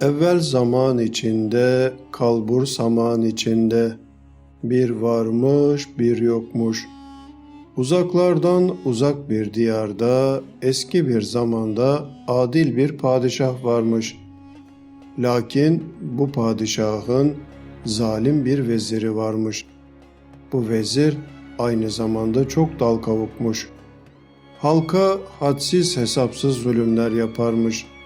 Evvel zaman içinde, kalbur saman içinde, bir varmış bir yokmuş. Uzaklardan uzak bir diyarda, eski bir zamanda adil bir padişah varmış. Lakin bu padişahın zalim bir veziri varmış. Bu vezir aynı zamanda çok dal kavukmuş. Halka hadsiz hesapsız zulümler yaparmış.''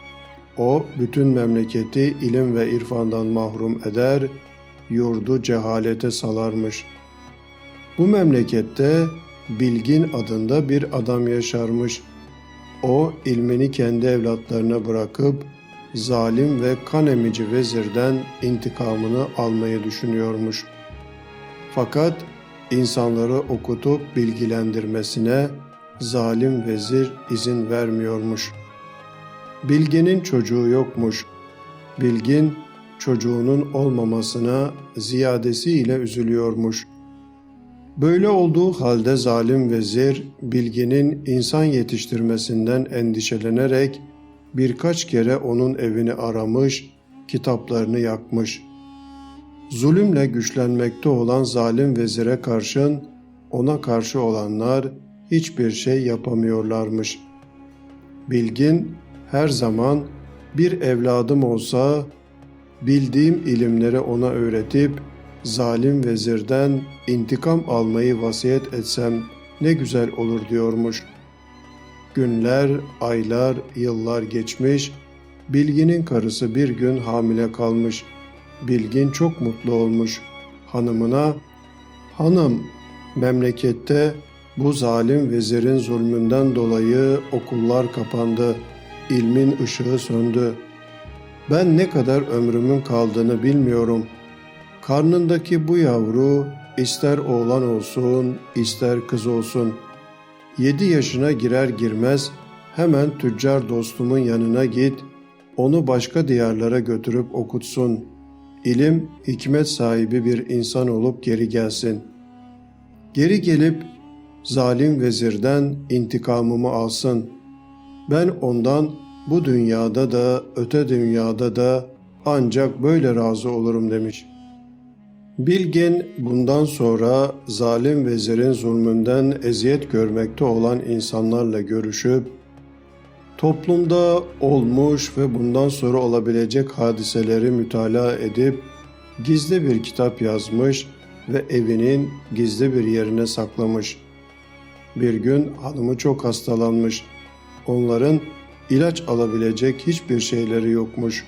O bütün memleketi ilim ve irfandan mahrum eder, yurdu cehalete salarmış. Bu memlekette Bilgin adında bir adam yaşarmış. O ilmini kendi evlatlarına bırakıp zalim ve kan emici vezirden intikamını almayı düşünüyormuş. Fakat insanları okutup bilgilendirmesine zalim vezir izin vermiyormuş.'' Bilge'nin çocuğu yokmuş. Bilgin çocuğunun olmamasına ziyadesiyle üzülüyormuş. Böyle olduğu halde zalim vezir Bilge'nin insan yetiştirmesinden endişelenerek birkaç kere onun evini aramış, kitaplarını yakmış. Zulümle güçlenmekte olan zalim vezire karşın ona karşı olanlar hiçbir şey yapamıyorlarmış. Bilgin her zaman bir evladım olsa bildiğim ilimleri ona öğretip zalim vezirden intikam almayı vasiyet etsem ne güzel olur diyormuş. Günler, aylar, yıllar geçmiş, Bilgin'in karısı bir gün hamile kalmış. Bilgin çok mutlu olmuş. Hanımına, hanım memlekette bu zalim vezirin zulmünden dolayı okullar kapandı.'' İlmin ışığı söndü. Ben ne kadar ömrümün kaldığını bilmiyorum. Karnındaki bu yavru ister oğlan olsun, ister kız olsun. Yedi yaşına girer girmez hemen tüccar dostumun yanına git, onu başka diyarlara götürüp okutsun. İlim, hikmet sahibi bir insan olup geri gelsin. Geri gelip zalim vezirden intikamımı alsın.'' Ben ondan bu dünyada da öte dünyada da ancak böyle razı olurum demiş. Bilgin bundan sonra zalim vezirin zulmünden eziyet görmekte olan insanlarla görüşüp toplumda olmuş ve bundan sonra olabilecek hadiseleri mütalaa edip gizli bir kitap yazmış ve evinin gizli bir yerine saklamış. Bir gün hanımı çok hastalanmış. Onların ilaç alabilecek hiçbir şeyleri yokmuş.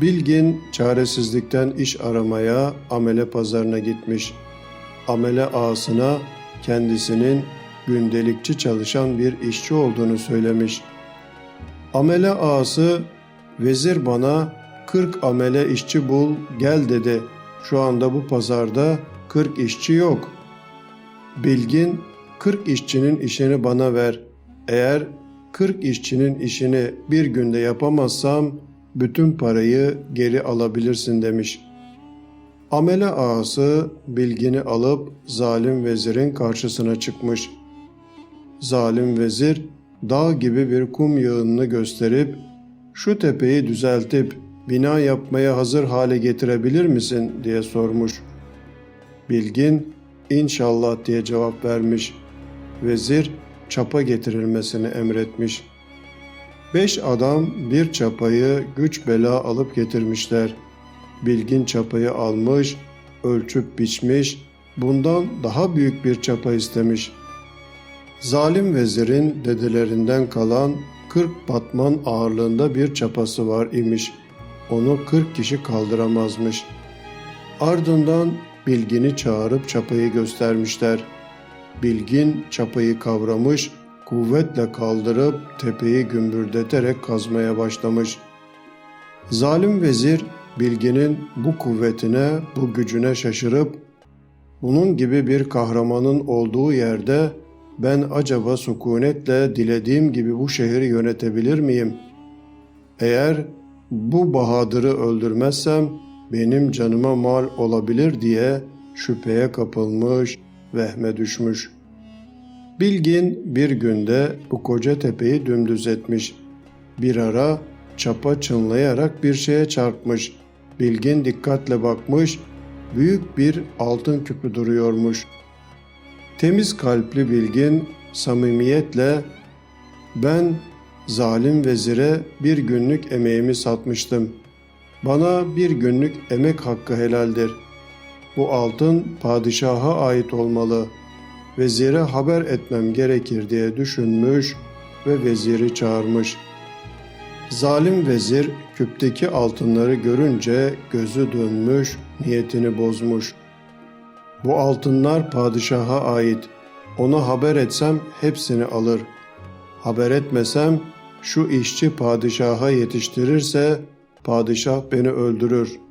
Bilgin çaresizlikten iş aramaya amele pazarına gitmiş. Amele ağasına kendisinin gündelikçi çalışan bir işçi olduğunu söylemiş. Amele ağası vezir bana 40 amele işçi bul gel dedi. Şu anda bu pazarda 40 işçi yok. Bilgin 40 işçinin işini bana ver. Eğer 40 işçinin işini bir günde yapamazsam bütün parayı geri alabilirsin demiş. Amele ağası bilgini alıp zalim vezirin karşısına çıkmış. Zalim vezir dağ gibi bir kum yığınını gösterip şu tepeyi düzeltip bina yapmaya hazır hale getirebilir misin diye sormuş. Bilgin inşallah diye cevap vermiş. Vezir çapa getirilmesini emretmiş. Beş adam bir çapayı güç bela alıp getirmişler. Bilgin çapayı almış, ölçüp biçmiş, bundan daha büyük bir çapa istemiş. Zalim vezirin dedelerinden kalan 40 batman ağırlığında bir çapası var imiş. Onu 40 kişi kaldıramazmış. Ardından bilgini çağırıp çapayı göstermişler.'' Bilgin çapayı kavramış, kuvvetle kaldırıp tepeyi gümbürdeterek kazmaya başlamış. Zalim vezir Bilgin'in bu kuvvetine, bu gücüne şaşırıp bunun gibi bir kahramanın olduğu yerde ben acaba sükunetle dilediğim gibi bu şehri yönetebilir miyim? Eğer bu bahadırı öldürmezsem benim canıma mal olabilir diye şüpheye kapılmış, vehme düşmüş. Bilgin bir günde bu koca tepeyi dümdüz etmiş. Bir ara çapa çınlayarak bir şeye çarpmış. Bilgin dikkatle bakmış, büyük bir altın küpü duruyormuş. Temiz kalpli Bilgin samimiyetle ben zalim vezire bir günlük emeğimi satmıştım. Bana bir günlük emek hakkı helaldir. Bu altın padişaha ait olmalı. Vezire haber etmem gerekir diye düşünmüş ve veziri çağırmış. Zalim vezir küpteki altınları görünce gözü dönmüş, niyetini bozmuş. Bu altınlar padişaha ait. Ona haber etsem hepsini alır. Haber etmesem şu işçi padişaha yetiştirirse padişah beni öldürür.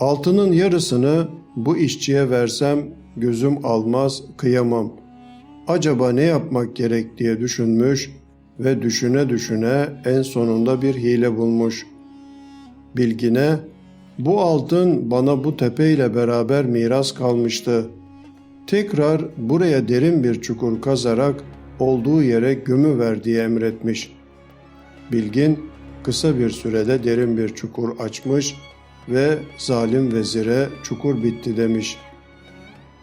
Altının yarısını bu işçiye versem gözüm almaz, kıyamam. Acaba ne yapmak gerek diye düşünmüş ve düşüne düşüne en sonunda bir hile bulmuş. Bilgine, bu altın bana bu tepeyle beraber miras kalmıştı. Tekrar buraya derin bir çukur kazarak olduğu yere gömüver diye emretmiş. Bilgin kısa bir sürede derin bir çukur açmış ve zalim vezire çukur bitti demiş.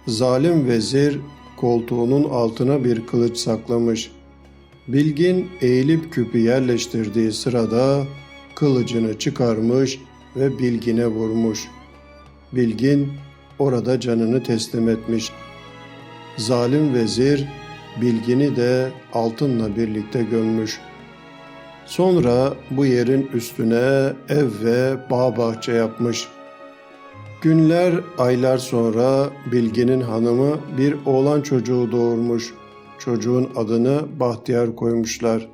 Zalim vezir koltuğunun altına bir kılıç saklamış. Bilgin eğilip küpü yerleştirdiği sırada kılıcını çıkarmış ve Bilgin'e vurmuş. Bilgin orada canını teslim etmiş. Zalim vezir Bilgin'i de altınla birlikte gömmüş. Sonra bu yerin üstüne ev ve bağ bahçe yapmış. Günler, aylar sonra Bilgin'in hanımı bir oğlan çocuğu doğurmuş. Çocuğun adını Bahtiyar koymuşlar.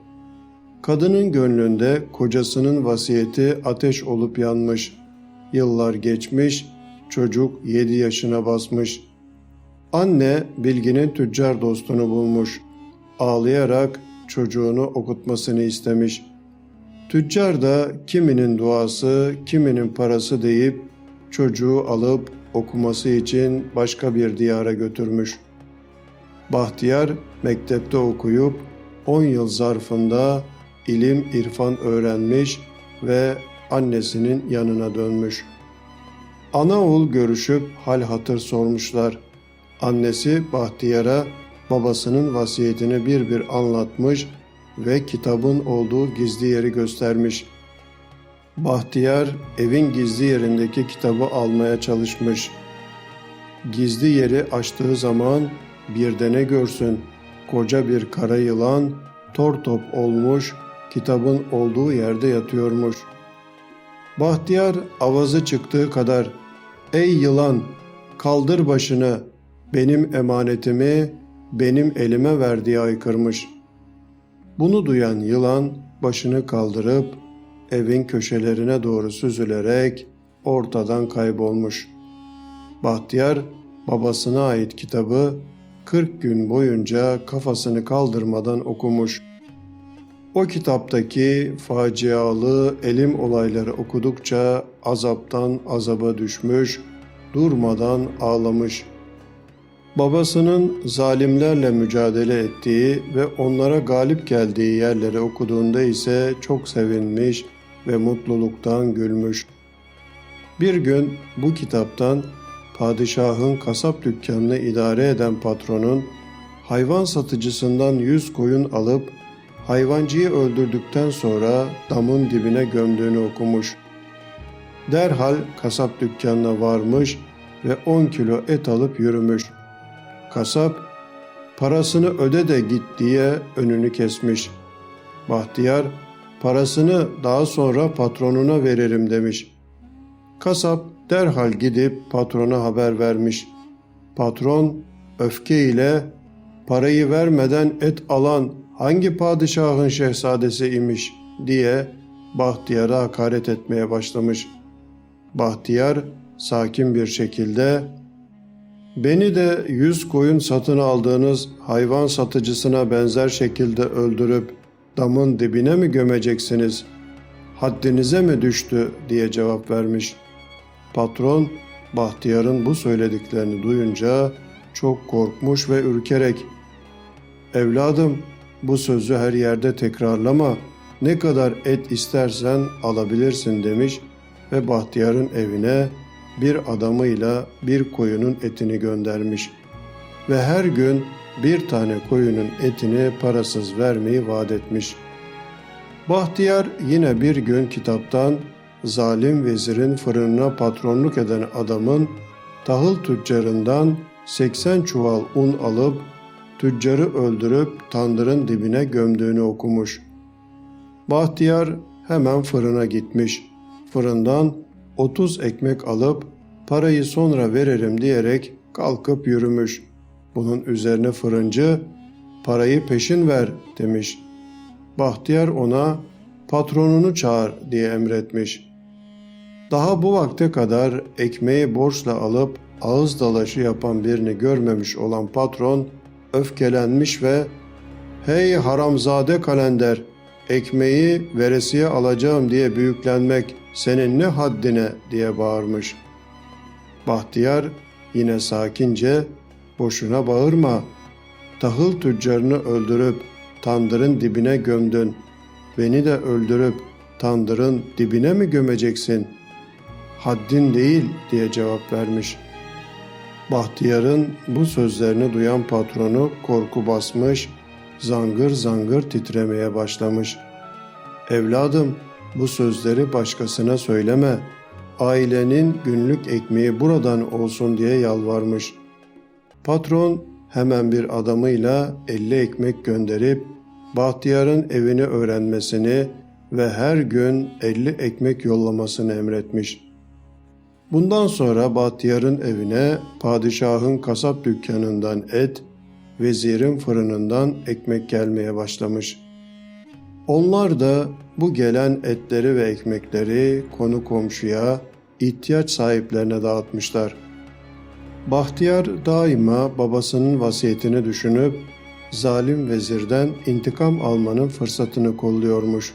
Kadının gönlünde kocasının vasiyeti ateş olup yanmış. Yıllar geçmiş, çocuk yedi yaşına basmış. Anne Bilgin'in tüccar dostunu bulmuş. Ağlayarak çocuğunu okutmasını istemiş. Tüccar da kiminin duası, kiminin parası deyip çocuğu alıp okuması için başka bir diyara götürmüş. Bahtiyar mektepte okuyup 10 yıl zarfında ilim irfan öğrenmiş ve annesinin yanına dönmüş. Ana oğul görüşüp hal hatır sormuşlar. Annesi Bahtiyar'a babasının vasiyetini bir bir anlatmış ve kitabın olduğu gizli yeri göstermiş. Bahtiyar evin gizli yerindeki kitabı almaya çalışmış. Gizli yeri açtığı zaman bir de ne görsün? Koca bir kara yılan tor top olmuş, kitabın olduğu yerde yatıyormuş. Bahtiyar avazı çıktığı kadar "Ey yılan, kaldır başını, benim emanetimi benim elime ver." diye aykırmış. Bunu duyan yılan başını kaldırıp evin köşelerine doğru süzülerek ortadan kaybolmuş. Bahtiyar babasına ait kitabı 40 gün boyunca kafasını kaldırmadan okumuş. O kitaptaki facialı elim olayları okudukça azaptan azaba düşmüş, durmadan ağlamış. Babasının zalimlerle mücadele ettiği ve onlara galip geldiği yerleri okuduğunda ise çok sevinmiş ve mutluluktan gülmüş. Bir gün bu kitaptan padişahın kasap dükkanını idare eden patronun hayvan satıcısından yüz koyun alıp hayvancıyı öldürdükten sonra damın dibine gömdüğünü okumuş. Derhal kasap dükkanına varmış ve 10 kilo et alıp yürümüş. Kasap, parasını öde de git diye önünü kesmiş. Bahtiyar, parasını daha sonra patronuna veririm demiş. Kasap derhal gidip patrona haber vermiş. Patron öfke ile parayı vermeden et alan hangi padişahın şehzadesi imiş diye Bahtiyar'a hakaret etmeye başlamış. Bahtiyar sakin bir şekilde Beni de yüz koyun satın aldığınız hayvan satıcısına benzer şekilde öldürüp damın dibine mi gömeceksiniz? Haddinize mi düştü diye cevap vermiş. Patron Bahtiyar'ın bu söylediklerini duyunca çok korkmuş ve ürkerek ''Evladım bu sözü her yerde tekrarlama. ne kadar et istersen alabilirsin demiş ve Bahtiyar'ın evine bir adamıyla bir koyunun etini göndermiş ve her gün bir tane koyunun etini parasız vermeyi vaat etmiş. Bahtiyar yine bir gün kitaptan zalim vezirin fırınına patronluk eden adamın tahıl tüccarından 80 çuval un alıp tüccarı öldürüp tandırın dibine gömdüğünü okumuş. Bahtiyar hemen fırına gitmiş. Fırından 30 ekmek alıp parayı sonra veririm diyerek kalkıp yürümüş. Bunun üzerine fırıncı parayı peşin ver demiş. Bahtiyar ona patronunu çağır diye emretmiş. Daha bu vakte kadar ekmeği borçla alıp ağız dalaşı yapan birini görmemiş olan patron öfkelenmiş ve ''Hey haramzade kalender, ekmeği veresiye alacağım diye büyüklenmek senin ne haddine?'' diye bağırmış. Bahtiyar yine sakince ''Boşuna bağırma, tahıl tüccarını öldürüp tandırın dibine gömdün. Beni de öldürüp tandırın dibine mi gömeceksin? Haddin değil diye cevap vermiş. Bahtiyar'ın bu sözlerini duyan patronu korku basmış, zangır zangır titremeye başlamış. Evladım bu sözleri başkasına söyleme. Ailenin günlük ekmeği buradan olsun diye yalvarmış. Patron hemen bir adamıyla elli ekmek gönderip Bahtiyar'ın evini öğrenmesini ve her gün elli ekmek yollamasını emretmiş. Bundan sonra Bahtiyar'ın evine padişahın kasap dükkanından et, vezirin fırınından ekmek gelmeye başlamış. Onlar da bu gelen etleri ve ekmekleri konu komşuya, ihtiyaç sahiplerine dağıtmışlar.'' Bahtiyar daima babasının vasiyetini düşünüp zalim vezirden intikam almanın fırsatını kolluyormuş.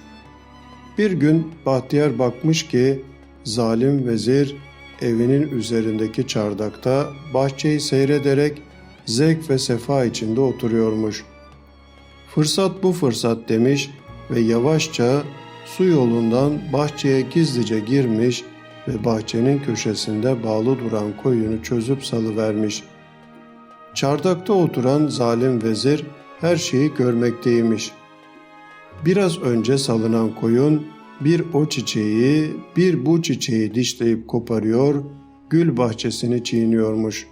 Bir gün Bahtiyar bakmış ki zalim vezir evinin üzerindeki çardakta bahçeyi seyrederek zevk ve sefa içinde oturuyormuş. Fırsat bu fırsat demiş ve yavaşça su yolundan bahçeye gizlice girmiş ve bahçenin köşesinde bağlı duran koyunu çözüp salıvermiş. Çardakta oturan zalim vezir her şeyi görmekteymiş. Biraz önce salınan koyun bir o çiçeği, bir bu çiçeği dişleyip koparıyor, gül bahçesini çiğniyormuş.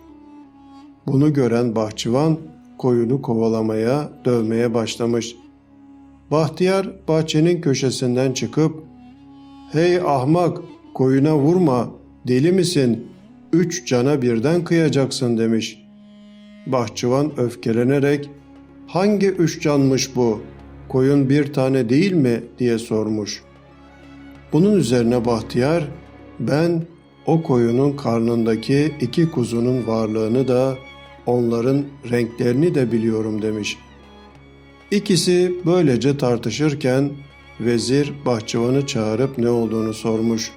Bunu gören bahçıvan koyunu kovalamaya, dövmeye başlamış. Bahtiyar bahçenin köşesinden çıkıp ''Hey ahmak, koyuna vurma, deli misin? Üç cana birden kıyacaksın demiş. Bahçıvan öfkelenerek, hangi üç canmış bu? Koyun bir tane değil mi? diye sormuş. Bunun üzerine Bahtiyar, ben o koyunun karnındaki iki kuzunun varlığını da onların renklerini de biliyorum demiş. İkisi böylece tartışırken vezir bahçıvanı çağırıp ne olduğunu sormuş.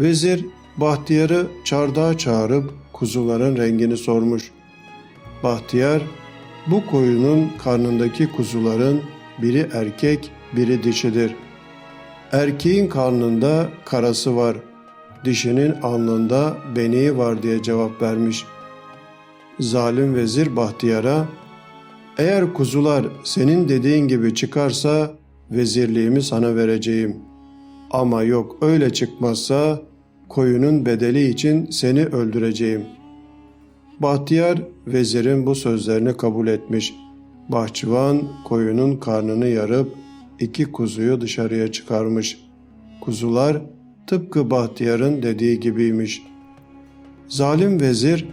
Vezir Bahtiyar'ı çardağa çağırıp kuzuların rengini sormuş. Bahtiyar, bu koyunun karnındaki kuzuların biri erkek, biri dişidir. Erkeğin karnında karası var, dişinin alnında beniği var diye cevap vermiş. Zalim vezir Bahtiyar'a, eğer kuzular senin dediğin gibi çıkarsa vezirliğimi sana vereceğim. Ama yok öyle çıkmazsa koyunun bedeli için seni öldüreceğim. Bahtiyar vezirin bu sözlerini kabul etmiş. Bahçıvan koyunun karnını yarıp iki kuzuyu dışarıya çıkarmış. Kuzular tıpkı Bahtiyar'ın dediği gibiymiş. Zalim vezir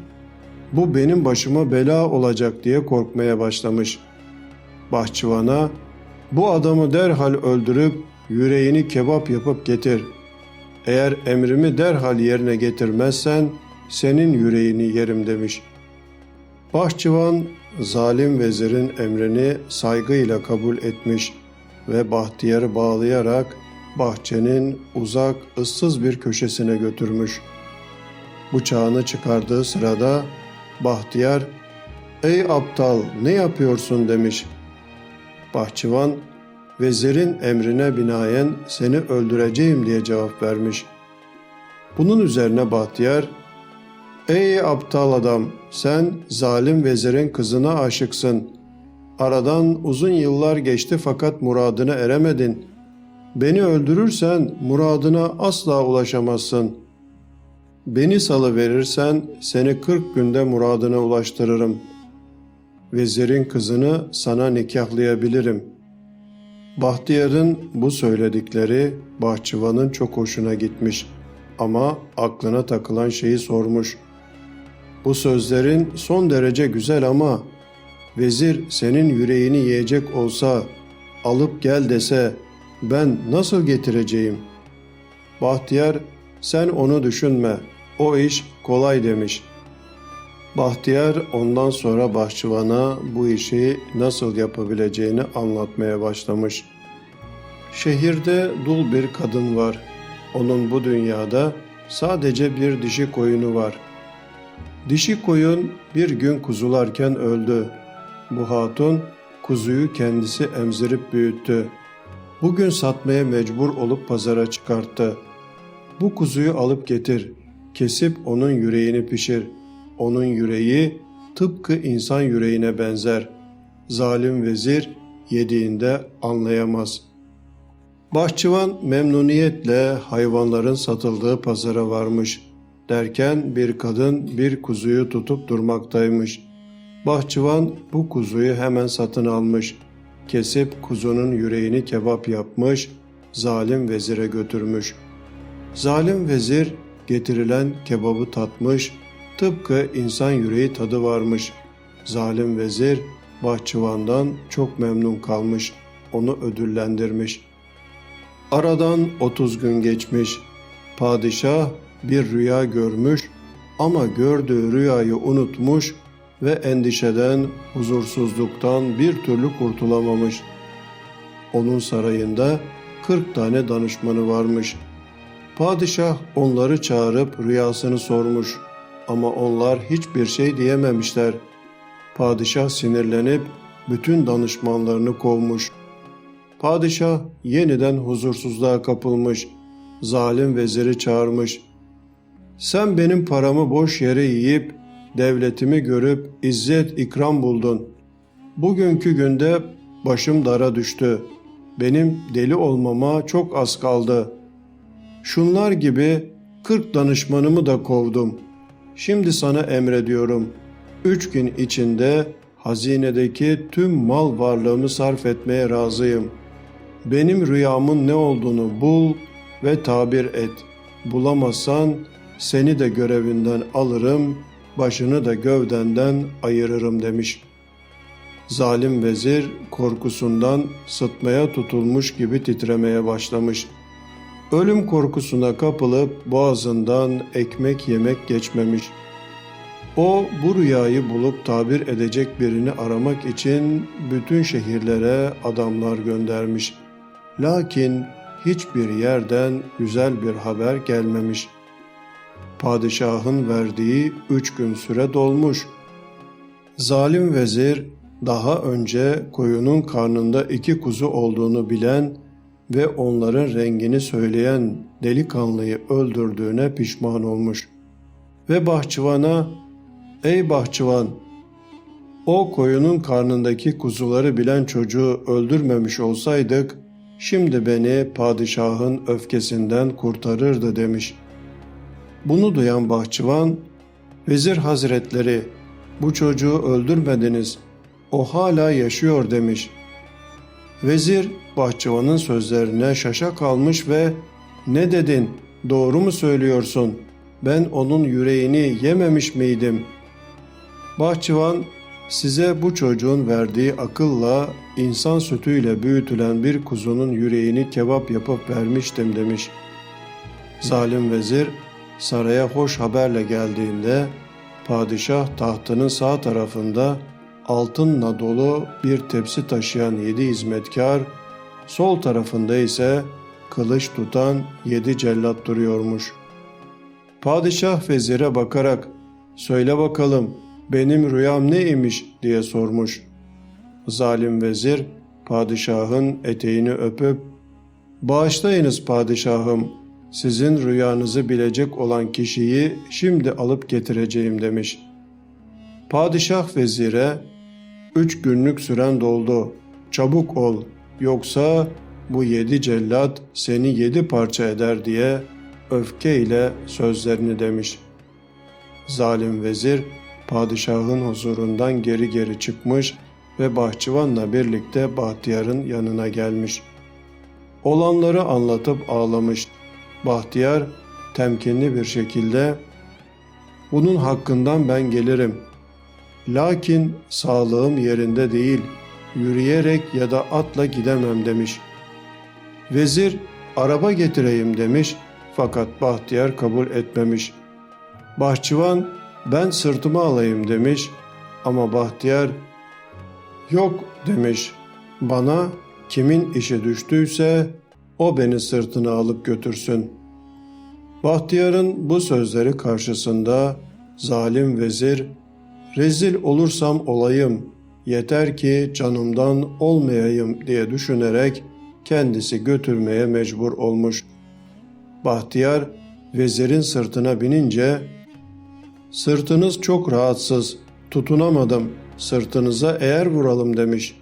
bu benim başıma bela olacak diye korkmaya başlamış. Bahçıvana bu adamı derhal öldürüp yüreğini kebap yapıp getir. Eğer emrimi derhal yerine getirmezsen senin yüreğini yerim demiş. Bahçıvan zalim vezirin emrini saygıyla kabul etmiş ve Bahtiyar'ı bağlayarak bahçenin uzak ıssız bir köşesine götürmüş. Bıçağını çıkardığı sırada Bahtiyar ''Ey aptal ne yapıyorsun?'' demiş. Bahçıvan vezirin emrine binaen seni öldüreceğim diye cevap vermiş. Bunun üzerine Bahtiyar, Ey aptal adam, sen zalim vezirin kızına aşıksın. Aradan uzun yıllar geçti fakat muradına eremedin. Beni öldürürsen muradına asla ulaşamazsın. Beni salıverirsen seni kırk günde muradına ulaştırırım. Vezirin kızını sana nikahlayabilirim. Bahtiyar'ın bu söyledikleri bahçıvanın çok hoşuna gitmiş ama aklına takılan şeyi sormuş. Bu sözlerin son derece güzel ama vezir senin yüreğini yiyecek olsa, alıp gel dese ben nasıl getireceğim? Bahtiyar sen onu düşünme, o iş kolay demiş. Bahtiyar ondan sonra bahçıvana bu işi nasıl yapabileceğini anlatmaya başlamış. Şehirde dul bir kadın var. Onun bu dünyada sadece bir dişi koyunu var. Dişi koyun bir gün kuzularken öldü. Bu hatun kuzuyu kendisi emzirip büyüttü. Bugün satmaya mecbur olup pazara çıkarttı. Bu kuzuyu alıp getir, kesip onun yüreğini pişir. Onun yüreği tıpkı insan yüreğine benzer. Zalim vezir yediğinde anlayamaz. Bahçıvan memnuniyetle hayvanların satıldığı pazara varmış. Derken bir kadın bir kuzuyu tutup durmaktaymış. Bahçıvan bu kuzuyu hemen satın almış. Kesip kuzunun yüreğini kebap yapmış, zalim vezire götürmüş. Zalim vezir getirilen kebabı tatmış, tıpkı insan yüreği tadı varmış. Zalim vezir bahçıvandan çok memnun kalmış, onu ödüllendirmiş. Aradan 30 gün geçmiş. Padişah bir rüya görmüş ama gördüğü rüyayı unutmuş ve endişeden, huzursuzluktan bir türlü kurtulamamış. Onun sarayında 40 tane danışmanı varmış. Padişah onları çağırıp rüyasını sormuş ama onlar hiçbir şey diyememişler. Padişah sinirlenip bütün danışmanlarını kovmuş. Padişah yeniden huzursuzluğa kapılmış. Zalim veziri çağırmış. Sen benim paramı boş yere yiyip devletimi görüp izzet ikram buldun. Bugünkü günde başım dara düştü. Benim deli olmama çok az kaldı. Şunlar gibi kırk danışmanımı da kovdum. Şimdi sana emrediyorum. Üç gün içinde hazinedeki tüm mal varlığımı sarf etmeye razıyım. Benim rüyamın ne olduğunu bul ve tabir et. Bulamazsan seni de görevinden alırım, başını da gövdenden ayırırım demiş. Zalim vezir korkusundan sıtmaya tutulmuş gibi titremeye başlamış. Ölüm korkusuna kapılıp boğazından ekmek yemek geçmemiş. O bu rüyayı bulup tabir edecek birini aramak için bütün şehirlere adamlar göndermiş. Lakin hiçbir yerden güzel bir haber gelmemiş.'' Padişahın verdiği üç gün süre dolmuş. Zalim vezir daha önce koyunun karnında iki kuzu olduğunu bilen ve onların rengini söyleyen delikanlıyı öldürdüğüne pişman olmuş. Ve bahçıvana, ''Ey bahçıvan, o koyunun karnındaki kuzuları bilen çocuğu öldürmemiş olsaydık, şimdi beni padişahın öfkesinden kurtarırdı.'' demiş.'' Bunu duyan bahçıvan, Vezir Hazretleri bu çocuğu öldürmediniz, o hala yaşıyor demiş. Vezir bahçıvanın sözlerine şaşa kalmış ve ne dedin doğru mu söylüyorsun ben onun yüreğini yememiş miydim? Bahçıvan size bu çocuğun verdiği akılla insan sütüyle büyütülen bir kuzunun yüreğini kebap yapıp vermiştim demiş. Zalim vezir saraya hoş haberle geldiğinde padişah tahtının sağ tarafında altınla dolu bir tepsi taşıyan yedi hizmetkar, sol tarafında ise kılıç tutan yedi cellat duruyormuş. Padişah vezire bakarak söyle bakalım benim rüyam ne imiş diye sormuş. Zalim vezir padişahın eteğini öpüp ''Bağışlayınız padişahım, sizin rüyanızı bilecek olan kişiyi şimdi alıp getireceğim.'' demiş. Padişah vezire ''Üç günlük süren doldu, çabuk ol, yoksa bu yedi cellat seni yedi parça eder.'' diye öfkeyle sözlerini demiş. Zalim vezir padişahın huzurundan geri geri çıkmış ve bahçıvanla birlikte Bahtiyar'ın yanına gelmiş. Olanları anlatıp ağlamış. Bahtiyar temkinli bir şekilde bunun hakkından ben gelirim. Lakin sağlığım yerinde değil, yürüyerek ya da atla gidemem demiş. Vezir araba getireyim demiş fakat Bahtiyar kabul etmemiş. Bahçıvan ben sırtıma alayım demiş ama Bahtiyar yok demiş. Bana kimin işe düştüyse o beni sırtına alıp götürsün. Bahtiyar'ın bu sözleri karşısında zalim vezir rezil olursam olayım yeter ki canımdan olmayayım diye düşünerek kendisi götürmeye mecbur olmuş. Bahtiyar vezirin sırtına binince Sırtınız çok rahatsız, tutunamadım, sırtınıza eğer vuralım demiş.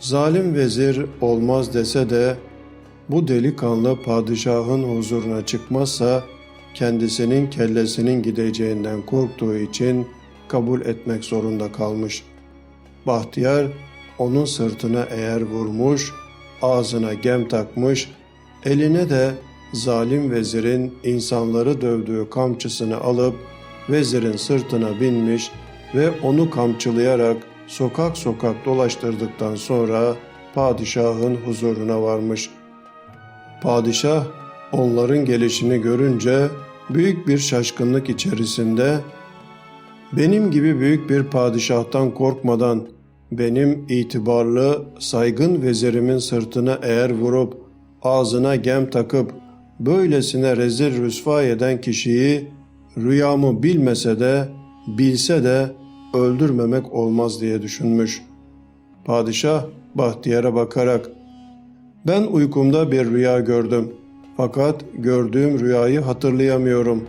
Zalim vezir olmaz dese de bu delikanlı padişahın huzuruna çıkmazsa kendisinin kellesinin gideceğinden korktuğu için kabul etmek zorunda kalmış. Bahtiyar onun sırtına eğer vurmuş, ağzına gem takmış, eline de zalim vezirin insanları dövdüğü kamçısını alıp vezirin sırtına binmiş ve onu kamçılayarak sokak sokak dolaştırdıktan sonra padişahın huzuruna varmış. Padişah onların gelişini görünce büyük bir şaşkınlık içerisinde benim gibi büyük bir padişahtan korkmadan benim itibarlı, saygın vezirimin sırtına eğer vurup ağzına gem takıp böylesine rezil rüsva eden kişiyi rüyamı bilmese de bilse de öldürmemek olmaz diye düşünmüş. Padişah Bahtiyar'a bakarak ben uykumda bir rüya gördüm. Fakat gördüğüm rüyayı hatırlayamıyorum.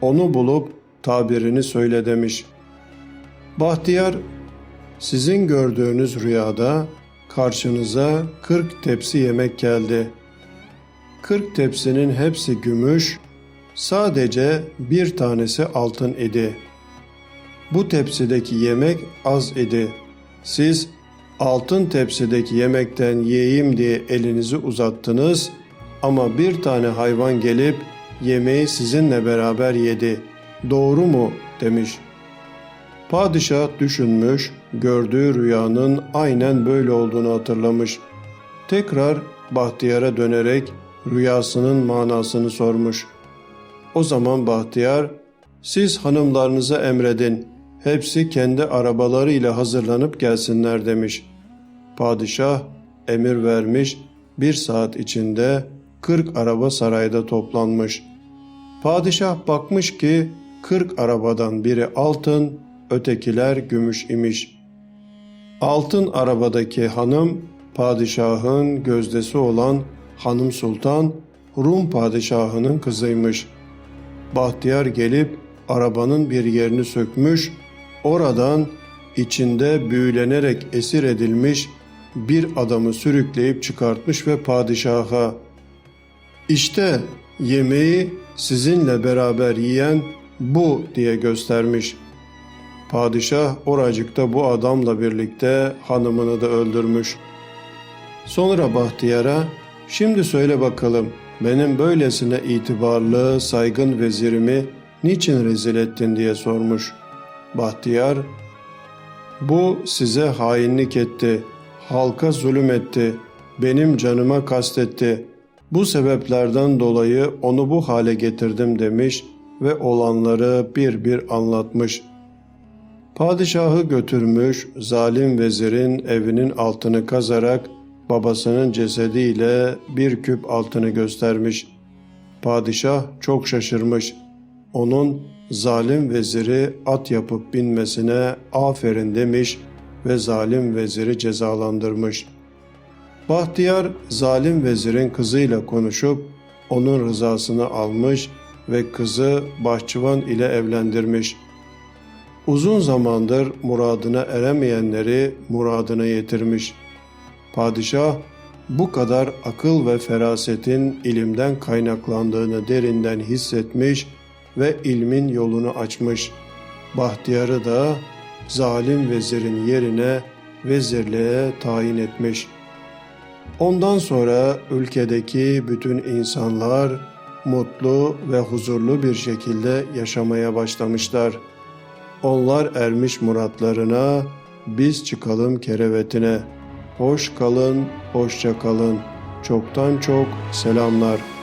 Onu bulup tabirini söyle demiş. Bahtiyar sizin gördüğünüz rüyada karşınıza 40 tepsi yemek geldi. 40 tepsinin hepsi gümüş, Sadece bir tanesi altın idi. Bu tepsideki yemek az idi. Siz altın tepsideki yemekten yiyeyim diye elinizi uzattınız ama bir tane hayvan gelip yemeği sizinle beraber yedi. Doğru mu? demiş. Padişah düşünmüş, gördüğü rüyanın aynen böyle olduğunu hatırlamış. Tekrar Bahtiyar'a dönerek rüyasının manasını sormuş.'' O zaman Bahtiyar, siz hanımlarınıza emredin, hepsi kendi arabalarıyla hazırlanıp gelsinler demiş. Padişah emir vermiş, bir saat içinde kırk araba sarayda toplanmış. Padişah bakmış ki kırk arabadan biri altın, ötekiler gümüş imiş. Altın arabadaki hanım, padişahın gözdesi olan Hanım Sultan, Rum padişahının kızıymış.'' Bahtiyar gelip arabanın bir yerini sökmüş, oradan içinde büyülenerek esir edilmiş bir adamı sürükleyip çıkartmış ve padişaha işte yemeği sizinle beraber yiyen bu diye göstermiş. Padişah oracıkta bu adamla birlikte hanımını da öldürmüş. Sonra Bahtiyar'a şimdi söyle bakalım benim böylesine itibarlı, saygın vezirimi niçin rezil ettin diye sormuş. Bahtiyar, bu size hainlik etti, halka zulüm etti, benim canıma kastetti. Bu sebeplerden dolayı onu bu hale getirdim demiş ve olanları bir bir anlatmış. Padişahı götürmüş, zalim vezirin evinin altını kazarak babasının cesediyle bir küp altını göstermiş. Padişah çok şaşırmış. Onun zalim veziri at yapıp binmesine aferin demiş ve zalim veziri cezalandırmış. Bahtiyar zalim vezirin kızıyla konuşup onun rızasını almış ve kızı bahçıvan ile evlendirmiş. Uzun zamandır muradına eremeyenleri muradına yetirmiş. Padişah bu kadar akıl ve ferasetin ilimden kaynaklandığını derinden hissetmiş ve ilmin yolunu açmış. Bahtiyarı da zalim vezirin yerine vezirliğe tayin etmiş. Ondan sonra ülkedeki bütün insanlar mutlu ve huzurlu bir şekilde yaşamaya başlamışlar. Onlar ermiş muratlarına, biz çıkalım kerevetine. Hoş kalın, hoşça kalın. Çoktan çok selamlar.''